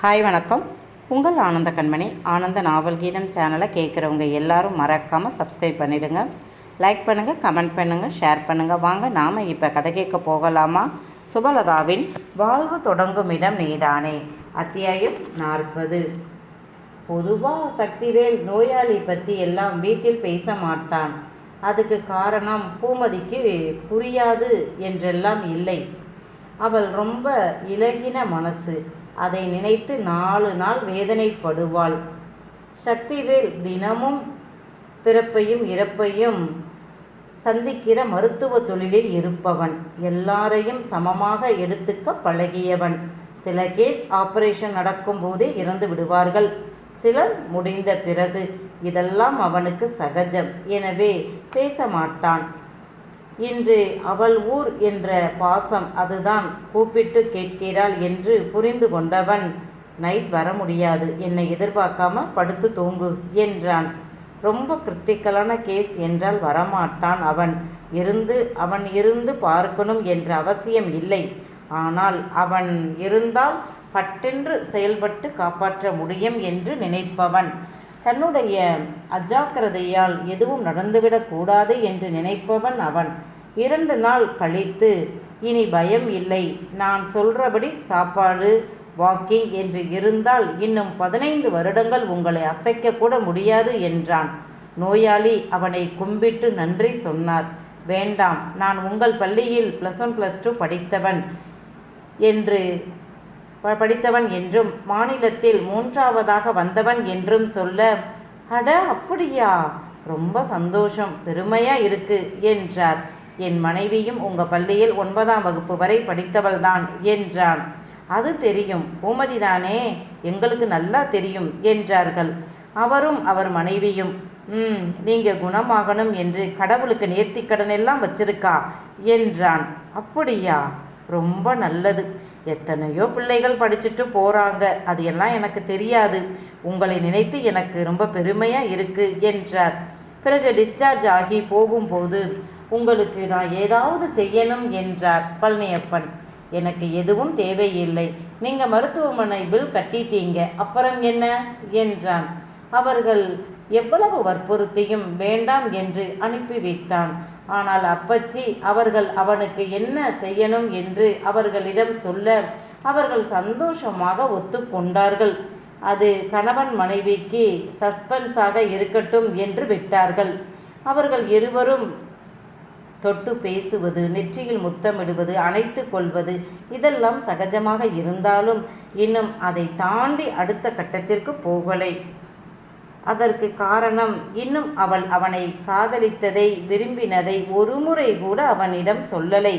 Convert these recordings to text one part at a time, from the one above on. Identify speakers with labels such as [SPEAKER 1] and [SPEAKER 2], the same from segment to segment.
[SPEAKER 1] Hi வணக்கம். உங்கள் ஆனந்த கண்மணி. ஆனந்த நாவல் கீதம் சேனலை கேட்குறவங்க எல்லாரும் மறக்காமல் சப்ஸ்கிரைப் பண்ணிவிடுங்க லைக் பண்ணுங்கள் கமெண்ட் பண்ணுங்கள் ஷேர் பண்ணுங்கள் வாங்க நாம் இப்போ கதை கேட்க போகலாமா? சுபலதாவின் வாழ்வு தொடங்கும் இடம் நீதானே அத்தியாயம் நாற்பது. பொதுவாக சக்திவேல் நோயாளி பற்றி எல்லாம் வீட்டில் பேச மாட்டான். அதுக்கு காரணம் பூமதிக்கு புரியாது என்றெல்லாம் இல்லை. அவள் ரொம்ப இலகின மனசு. அதை நினைத்து நாலு நாள் வேதனைப்படுவாள். சக்திவேல் தினமும் பிறப்பையும் இறப்பையும் சந்திக்கிற மருத்துவ தொழிலில் இருப்பவன். எல்லாரையும் சமமாக எடுத்துக்க பழகியவன். சில கேஸ் ஆபரேஷன் நடக்கும்போதே இறந்து விடுவார்கள். சிலர் முடிந்த பிறகு இதெல்லாம் அவனுக்கு சகஜம். எனவே பேச மாட்டான். இன்று அவள் ஊர் என்ற பாசம் அதுதான். கூப்பிட்டு கேட்கிறாள் என்று புரிந்து கொண்டவன் நைட் வர முடியாது என்னை எதிர்பார்க்காம படுத்து தூங்கு என்றான். ரொம்ப கிரிட்டிக்கலான கேஸ் என்றால் வரமாட்டான் அவன். இருந்து அவன் இருந்து பார்க்கணும் என்ற அவசியம் இல்லை. ஆனால் அவன் இருந்தால் பட்டென்று செயல்பட்டு காப்பாற்ற முடியும் என்று நினைப்பவன். தன்னுடைய அஜாக்கிரதையால் எதுவும் நடந்துவிடக்கூடாது என்று நினைப்பவன் அவன். இரண்டு நாள் கழித்து இனி பயம் இல்லை நான் சொல்றபடி சாப்பாடு வாக்கிங் என்று இருந்தால் இன்னும் பதினைந்து வருடங்கள் உங்களை அசைக்கக்கூட முடியாது என்றான். நோயாளி அவனை கும்பிட்டு நன்றி சொன்னார். வேண்டாம் நான் உங்கள் பள்ளியில் ப்ளஸ் ஒன் ப்ளஸ் டூ படித்தவன் என்று படித்தவன் என்றும் மாநிலத்தில் மூன்றாவதாக வந்தவன் என்றும் சொல்ல அட அப்படியா? ரொம்ப சந்தோஷம் பெருமையா இருக்கு என்றார். என் மனைவியும் உங்க பள்ளியில் ஒன்பதாம் வகுப்பு வரை படித்தவள்தான் என்றான். அது தெரியும் பூமதி தானே? எங்களுக்கு நல்லா தெரியும் என்றார்கள். அவரும் அவர் மனைவியும் ம் நீங்க குணமாகணும் என்று கடவுளுக்கு நேர்த்திக்கடன் எல்லாம் வச்சிருக்கா? என்றான். அப்படியா? ரொம்ப நல்லது. எத்தனையோ பிள்ளைகள் படிச்சுட்டு போகிறாங்க அது எல்லாம் எனக்கு தெரியாது. உங்களை நினைத்து எனக்கு ரொம்ப பெருமையாக இருக்குது என்றார். பிறகு டிஸ்சார்ஜ் ஆகி போகும்போது உங்களுக்கு நான் ஏதாவது செய்யணும் என்றார் பழனியப்பன். எனக்கு எதுவும் தேவையில்லை. நீங்கள் மருத்துவமனை பில் கட்டிட்டீங்க. அப்புறம் என்ன? என்றான். அவர்கள் எவ்வளவு வற்புறுத்தியும் வேண்டாம் என்று அனுப்பிவிட்டான். ஆனால் அப்பச்சி அவர்கள் அவனுக்கு என்ன செய்யணும் என்று அவர்களிடம் சொல்ல அவர்கள் சந்தோஷமாக ஒத்துக்கொண்டார்கள். அது கணவன் மனைவிக்கு சஸ்பென்ஸாக இருக்கட்டும் என்று விட்டார்கள். அவர்கள் இருவரும் தொட்டு பேசுவது நெற்றியில் முத்தமிடுவது அணைத்து கொள்வது இதெல்லாம் சகஜமாக இருந்தாலும் இன்னும் அதை தாண்டி அடுத்த கட்டத்திற்கு போகலை. அதற்கு காரணம் இன்னும் அவள் அவனை காதலித்ததை விரும்பினதை ஒருமுறை கூட அவனிடம் சொல்லலை.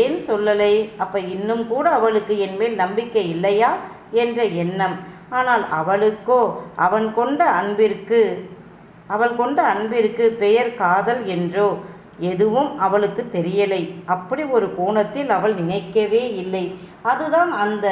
[SPEAKER 1] ஏன் சொல்லலை? அப்ப இன்னும் கூட அவளுக்கு என் மேல் நம்பிக்கை இல்லையா? என்ற எண்ணம். ஆனால் அவளுக்கோ அவன் கொண்ட அன்பிற்கு அவள் கொண்ட அன்பிற்கு பெயர் காதல் என்றோ எதுவும் அவளுக்கு தெரியலை. அப்படி ஒரு கோணத்தில் அவள் நினைக்கவே இல்லை. அதுதான் அந்த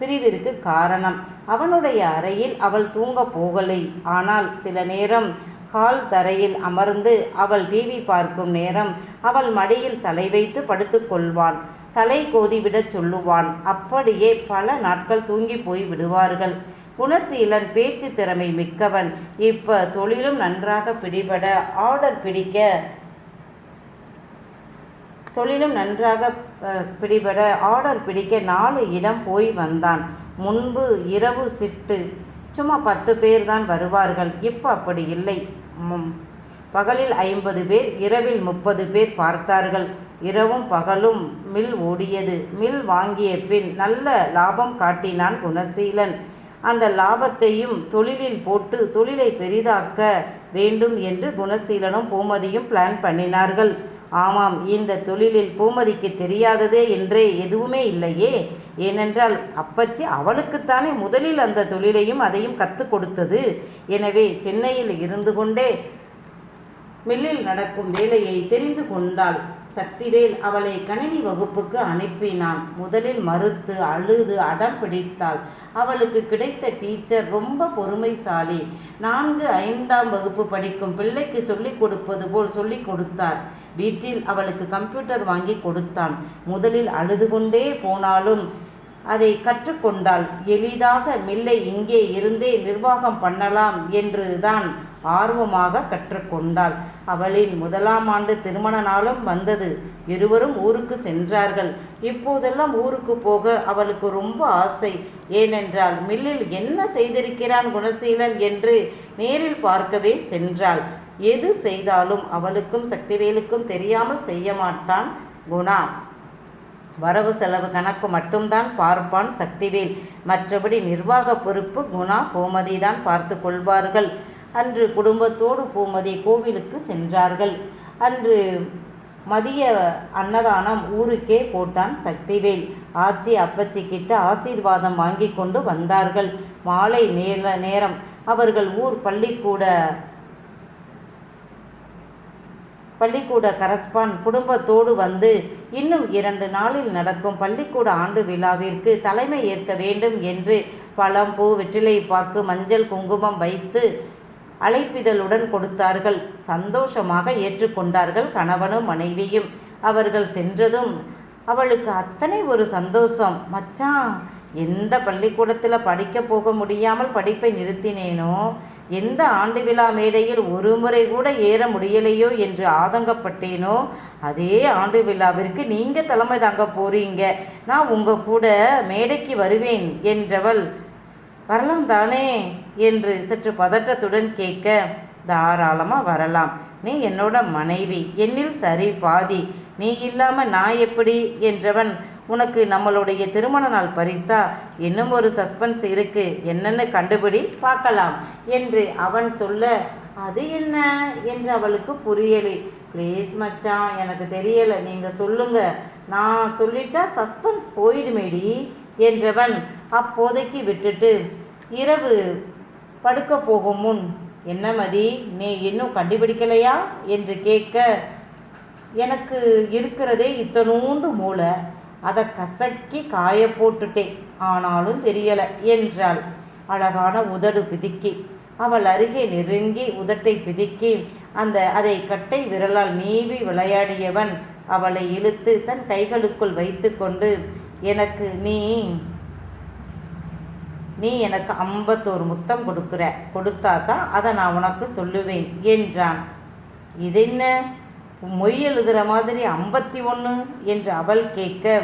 [SPEAKER 1] பிரிவிற்கு காரணம். அவனுடைய அறையில் அவள் தூங்க போகலை. ஆனால் சில நேரம் ஹால் தரையில் அமர்ந்து அவள் டிவி பார்க்கும் நேரம் அவள் மடியில் தலை வைத்து படுத்துக்கொள்வான் தலை கோதிவிடச் சொல்லுவான். அப்படியே பல நாட்கள் தூங்கி போய் விடுவார்கள். குணசீலன் பேச்சு திறமை மிக்கவன். இப்ப தொழிலும் நன்றாக பிடிபட ஆர்டர் பிடிக்க தொழிலும் நன்றாக பிடிபட ஆர்டர் பிடிக்க நாலு இடம் போய் வந்தான். முன்பு இரவு ஷிஃப்ட்டு சும்மா பத்து பேர் தான் வருவார்கள். இப்போ அப்படி இல்லை. பகலில் ஐம்பது பேர் இரவில் முப்பது பேர் பார்த்தார்கள். இரவும் பகலும் மில் ஓடியது. மில் வாங்கிய பின் நல்ல லாபம் காட்டினான் குணசீலன். அந்த லாபத்தையும் தொழிலில் போட்டு தொழிலை பெரிதாக்க வேண்டும் என்று குணசீலனும் பூமதியும் பிளான் பண்ணினார்கள். ஆமாம் இந்த தொழிலில் பூமதிக்கு தெரியாததே என்றே எதுவுமே இல்லையே. ஏனென்றால் அப்பச்சி அவளுக்குத்தானே முதலில் அந்த தொழிலையும் அதையும் கற்றுக் கொடுத்தது. எனவே சென்னையில் இருந்து கொண்டே மில்லில் நடக்கும் வேலையை தெரிந்து கொண்டாள். சக்திவேல் அவளை கணினி வகுப்புக்கு அனுப்பினான். முதலில் மறுத்து அழுது அடம் பிடித்தாள். அவளுக்கு கிடைத்த டீச்சர் ரொம்ப பொறுமைசாலி. நான்கு ஐந்தாம் வகுப்பு படிக்கும் பிள்ளைக்கு சொல்லிக் கொடுப்பது போல் சொல்லிக் கொடுத்தார். வீட்டில் அவளுக்கு கம்ப்யூட்டர் வாங்கி கொடுத்தான். முதலில் அழுது கொண்டே போனாலும் அதை கற்றுக்கொண்டால் எளிதாக மில்லை இங்கே இருந்தே நிர்வாகம் பண்ணலாம் என்று தான் ஆர்வமாக கற்றுக்கொண்டாள். அவளின் முதலாம் ஆண்டு திருமண நாளும் வந்தது. இருவரும் ஊருக்கு சென்றார்கள். இப்போதெல்லாம் ஊருக்கு போக அவளுக்கு ரொம்ப ஆசை. ஏனென்றால் மில்லில் என்ன செய்திருக்கிறான் குணசீலன் என்று நேரில் பார்க்கவே சென்றாள். எது செய்தாலும் அவளுக்கும் சக்திவேலுக்கும் தெரியாமல் செய்ய மாட்டான் குணா. வரவு செலவு கணக்கு மட்டும்தான் பார்ப்பான் சக்திவேல். மற்றபடி நிர்வாக பொறுப்பு குணா பூமதி தான் பார்த்து கொள்வார்கள். அன்று குடும்பத்தோடு பூமதி கோவிலுக்கு சென்றார்கள். அன்று மதிய அன்னதானம் ஊருக்கே போட்டான் சக்திவேல். ஆச்சி அப்பச்சி கிட்ட ஆசீர்வாதம் வாங்கி கொண்டு வந்தார்கள். மாலை நேர நேரம் அவர்கள் ஊர் பள்ளிக்கூட பள்ளிக்கூட கரஸ்பான் குடும்பத்தோடு வந்து இன்னும் இரண்டு நாளில் நடக்கும் பள்ளிக்கூட ஆண்டு விழாவிற்கு தலைமை ஏற்க வேண்டும் என்று பழம் பூ வெற்றிலை பாக்கு மஞ்சள் குங்குமம் வைத்து அழைப்பிதழுடன் கொடுத்தார்கள். சந்தோஷமாக ஏற்றுக்கொண்டார்கள் கணவனும் மனைவியும். அவர்கள் சென்றதும் அவளுக்கு அத்தனை ஒரு சந்தோஷம். மச்சான் எந்த பள்ளிக்கூடத்தில் படிக்க போக முடியாமல் படிப்பை நிறுத்தினேனோ எந்த ஆண்டு விழா மேடையில் ஒரு முறை கூட ஏற முடியலையோ என்று ஆதங்கப்பட்டேனோ அதே ஆண்டு விழாவிற்கு நீங்கள் தலைமை தாங்க போறீங்க. நான் உங்கள் கூட மேடைக்கு வருவேன் என்றவள் வரலாம் தானே? என்று சற்று பதட்டத்துடன் கேட்க தாராளமாக வரலாம். நீ என்னோட மனைவி. என்னில் சரி பாதி. நீ இல்லாமல் நான் எப்படி? என்றவன் உனக்கு நம்மளுடைய திருமண நாள் பரிசா? இன்னும் ஒரு சஸ்பென்ஸ் இருக்கு. என்னன்னு கண்டுபிடி பார்க்கலாம். என்று அவன் சொல்ல அது என்ன? என்று அவளுக்கு புரியலை. ப்ளீஸ் மச்சான் எனக்கு தெரியலை. நீங்கள் சொல்லுங்க. நான் சொல்லிட்டா சஸ்பென்ஸ் போயிடுமேடி என்றவன் அப்போதைக்கு விட்டுட்டு இரவு படுக்க போகும் முன். என்ன மதி? நீ இன்னும் கண்டுபிடிக்கலையா? என்று கேட்க எனக்கு இருக்கிறதே இத்தனூண்டு மூளை. அதை கசக்கி காய போட்டுட்டேன். ஆனாலும் தெரியலை என்றாள். அழகான உதடு பிதுக்கி. அவள் அருகே நெருங்கி உதட்டை பிதுக்கி அந்த அதை கட்டை விரலால் நீவி விளையாடியவன் அவளை இழுத்து தன் கைகளுக்குள் வைத்துக்கொண்டு எனக்கு நீ நீ எனக்கு ஐம்பத்தோரு முத்தம் கொடுக்குற. கொடுத்தா தான் அதை நான் உனக்கு சொல்லுவேன் என்றான். இது என்ன? மொய் எழுதுகிற மாதிரி ஐம்பத்தி ஒன்று என்று அவள் கேட்க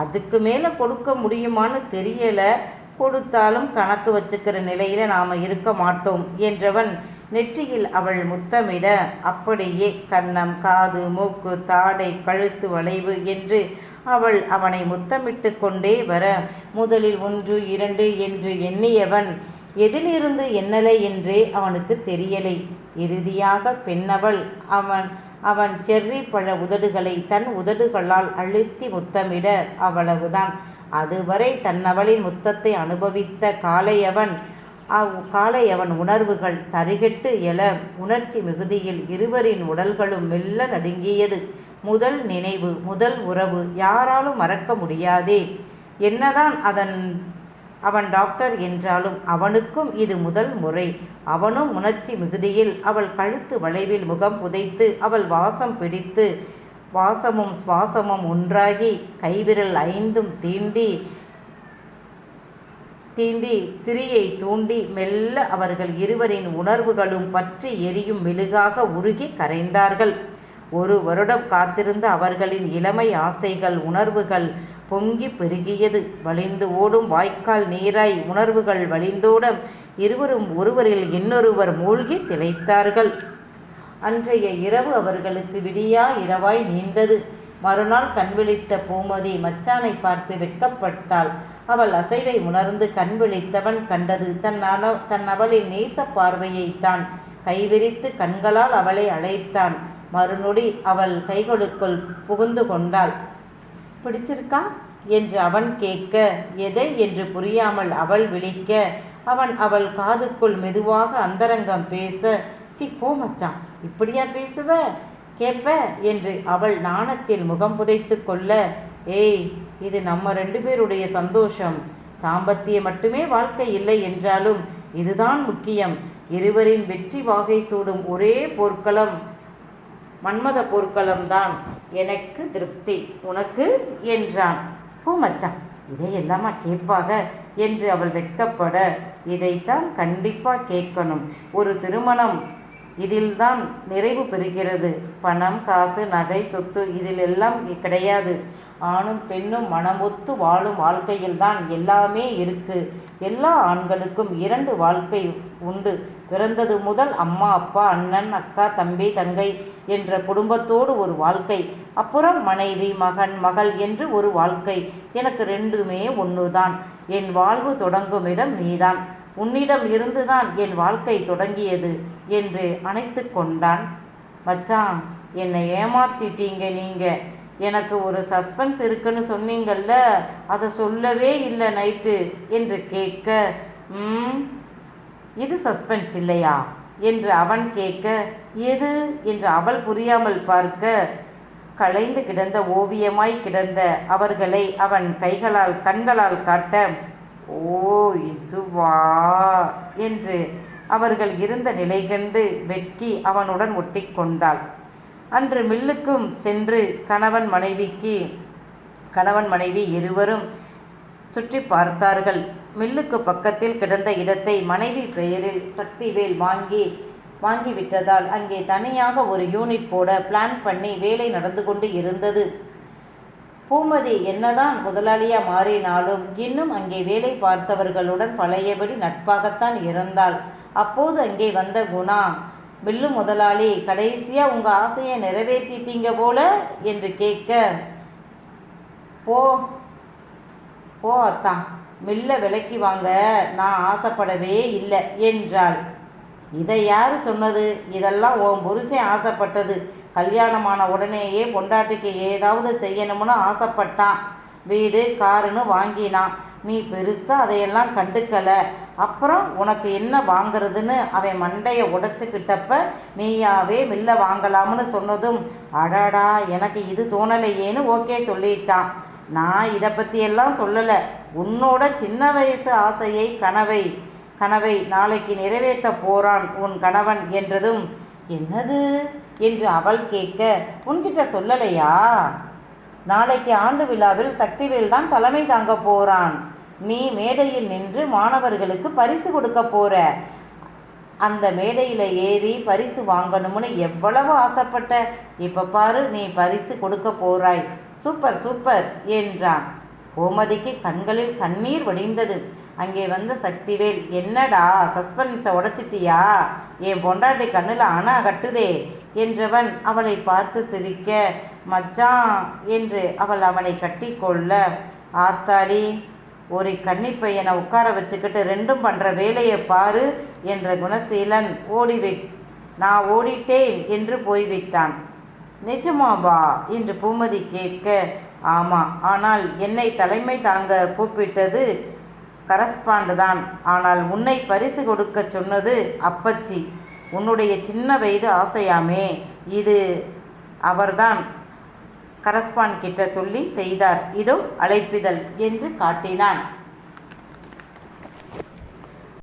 [SPEAKER 1] அதுக்கு மேலே கொடுக்க முடியுமான்னு தெரியலை. கொடுத்தாலும் கணக்கு வச்சுக்கிற நிலையில் நாம் இருக்க மாட்டோம் என்றவன் நெற்றியில் அவள் முத்தமிட அப்படியே கன்னம் காது மூக்கு தாடை கழுத்து வளைவு என்று அவள் அவனை முத்தமிட்டு கொண்டே வர முதலில் ஒன்று இரண்டு என்று எண்ணியவன் எதிலிருந்து எண்ணலை என்றே அவனுக்கு தெரியலை. இறுதியாக பெண்ணவள் அவன் அவன் செர்ரி பழ உதடுகளை தன் உதடுகளால் அழுத்தி முத்தமிட அவ்வளவுதான். அதுவரை தன்னவளின் முத்தத்தை அனுபவித்த காளையவன் அவ் காளையவன் உணர்வுகள் தருகெட்டு எழ உணர்ச்சி மிகுதியில் இருவரின் உடல்களும் மெல்ல நடுங்கியது. முதல் நினைவு முதல் உறவு யாராலும் மறக்க முடியாதே. என்னதான் அதன் அவன் டாக்டர் என்றாலும் அவனுக்கும் இது முதல் முறை. அவனும் உணர்ச்சி மிகுதியில் அவள் கழுத்து வளைவில் முகம் புதைத்து அவள் வாசம் பிடித்து வாசமும் சுவாசமும் ஒன்றாகி கைவிரல் ஐந்தும் தீண்டி தீண்டி திரியை தூண்டி மெல்ல அவர்கள் இருவரின் உணர்வுகளும் பற்றி எரியும் மெழுகாக உருகி கரைந்தார்கள். ஒரு வருடம் காத்திருந்த அவர்களின் இளமை ஆசைகள் உணர்வுகள் பொங்கி பெருகியது. வழிந்து ஓடும் வாய்க்கால் நீராய் உணர்வுகள் வழிந்தோட இருவரும் ஒருவரில் இன்னொருவர் மூழ்கி திளைத்தார்கள். அன்றைய இரவு அவர்களுக்கு விடியா இரவாய் நீண்டது. மறுநாள் கண் விழித்த பூமதி மச்சானை பார்த்து வெட்கப்பட்டாள். அவள் அசைவை உணர்ந்து கண் விழித்தவன் கண்டது தன் அன தன் அவளின் நேச பார்வையைத்தான் கைவிரித்து கண்களால் அவளை அழைத்தான். மறுநொடி அவள் கைகளுக்குள் புகுந்து கொண்டாள். பிடிச்சிருக்கா? என்று அவன் கேட்க எதை? என்று புரியாமல் அவள் விழிக்க அவன் அவள் காதுக்குள் மெதுவாக அந்தரங்கம் பேச சி போ மச்சான் இப்படியா பேசுவ? கேட்ப என்று அவள் நாணத்தில் முகம் புதைத்து கொள்ள ஏய் இது நம்ம ரெண்டு பேருடைய சந்தோஷம். தாம்பத்தியம் மட்டுமே வாழ்க்கை இல்லை என்றாலும் இதுதான் முக்கியம். இருவரின் வெற்றி வாகை சூடும் ஒரே போர்க்களம். மன்மத பொருட்களும்தான் எனக்கு திருப்தி. உனக்கு? என்றான். பூ மச்சான் இதையெல்லாமா கேட்பாக என்று அவள் வெட்கப்பட இதைத்தான் கண்டிப்பாக கேட்கணும். ஒரு திருமணம் இதில்தான் நிறைவு பெறுகிறது. பணம் காசு நகை சொத்து இதில் எல்லாம் கிடையாது. ஆணும் பெண்ணும் மனமொத்து வாழும் வாழ்க்கையில்தான் எல்லாமே இருக்கு. எல்லா ஆண்களுக்கும் இரண்டு வாழ்க்கை உண்டு. பிறந்தது முதல் அம்மா அப்பா அண்ணன் அக்கா தம்பி தங்கை என்ற குடும்பத்தோடு ஒரு வாழ்க்கை. அப்புறம் மனைவி மகன் மகள் என்று ஒரு வாழ்க்கை. எனக்கு ரெண்டுமே ஒன்றுதான் என் வாழ்வு தொடங்கும் இடம் நீதான். உன்னிடம் இருந்துதான் என் வாழ்க்கை தொடங்கியது என்று அணைத்து கொண்டான். மச்சான் என்னை ஏமாத்திட்டீங்க நீங்க. எனக்கு ஒரு சஸ்பென்ஸ் இருக்குன்னு சொன்னீங்கல்ல அதை சொல்லவே இல்லை நைட்டு என்று கேட்க ம் இது சஸ்பென்ஸ் இல்லையா? என்று அவன் கேட்க எது? என்று அவள் புரியாமல் பார்க்க களைந்து கிடந்த ஓவியமாய் கிடந்த அவர்களை அவன் கைகளால் கண்களால் காட்ட ஓ இதுவா? என்று அவர்கள் இருந்த நிலை கண்டு வெட்கி அவனுடன் ஒட்டி கொண்டாள். அன்று மில்லுக்கும் சென்று கணவன் மனைவிக்கு கணவன் மனைவி இருவரும் சுற்றி பார்த்தார்கள். மில்லுக்கு பக்கத்தில் கிடந்த இடத்தை மனைவி பெயரில் சக்திவேல் வாங்கி வாங்கிவிட்டதால் அங்கே தனியாக ஒரு யூனிட் போட பிளான் பண்ணி வேலை நடந்து கொண்டு இருந்தது. பூமதி என்னதான் முதலாளியாக மாறினாலும் இன்னும் அங்கே வேலை பார்த்தவர்களுடன் பழையபடி நட்பாகத்தான் இருந்தாள். அப்போது அங்கே வந்த குணா பில்லு முதலாளி கடைசியாக உங்கள் ஆசையை நிறைவேற்றிட்டீங்க போல? என்று கேட்க போ போ அத்தா மில்ல விலைக்கு வாங்க நான் ஆசைப்படவே இல்லை என்றாள். இதை யார் சொன்னது? இதெல்லாம் உன் புருஷன் ஆசைப்பட்டது. கல்யாணமான உடனேயே பொண்டாட்டிக்கு ஏதாவது செய்யணும்னு ஆசைப்பட்டான். வீடு காருன்னு வாங்கினான். நீ பெருசாக அதையெல்லாம் கண்டுக்கலை. அப்புறம் உனக்கு என்ன வாங்குறதுன்னு அவன் மண்டையை உடைச்சிக்கிட்டப்ப நீயாவே மில்ல வாங்கலாம்னு சொன்னதும் அடாடா எனக்கு இது தோணலையேன்னு ஓகே சொல்லிட்டான். நான் இதை பற்றியெல்லாம் சொல்லலை. உன்னோட சின்ன வயசு ஆசையை கனவை கனவை நாளைக்கு நிறைவேற்ற போறான் உன் கணவன் என்றதும் என்னது? என்று அவள் கேட்க உன்கிட்ட சொல்லலையா? நாளைக்கு ஆண்டு விழாவில் சக்திவேல் தான் தலைமை தாங்க போறான். நீ மேடையில் நின்று மாணவர்களுக்கு பரிசு கொடுக்க போற. அந்த மேடையில் ஏறி பரிசு வாங்கணும்னு எவ்வளவு ஆசைப்பட்ட இப்போ பாரு நீ பரிசு கொடுக்க போறாய். சூப்பர் சூப்பர் என்றான். கோமதிக்கு கண்களில் கண்ணீர் வடிந்தது. அங்கே வந்த சக்திவேல் என்னடா சஸ்பென்ஸை உடைச்சிட்டியா? என் பொண்டாட்டி கண்ணில் அணா கட்டுதே என்றவன் அவளை பார்த்து சிரிக்க மச்சான் என்று அவள் அவனை கட்டிக்கொள்ள ஆத்தாடி ஒரு கன்னிப்பையனை உட்கார வச்சுக்கிட்டு ரெண்டும் பண்ணுற வேலையை பாரு என்ற குணசீலன் ஓடிவிட் நான் ஓடிட்டேன் என்று போய்விட்டான். நிஜமாபா என்று பூமதி கேட்க ஆமாம் ஆனால் என்னை தலைமை தாங்க கூப்பிட்டது கரஸ்பாண்டு தான் ஆனால் உன்னை பரிசு கொடுக்க சொன்னது அப்பச்சி. உன்னுடைய சின்ன வயது ஆசையாமே. இது அவர்தான் கரஸ்பாண்ட் கிட்ட சொல்லி செய்தார். இதோ அழைப்பிதழ் என்று காட்டினான்.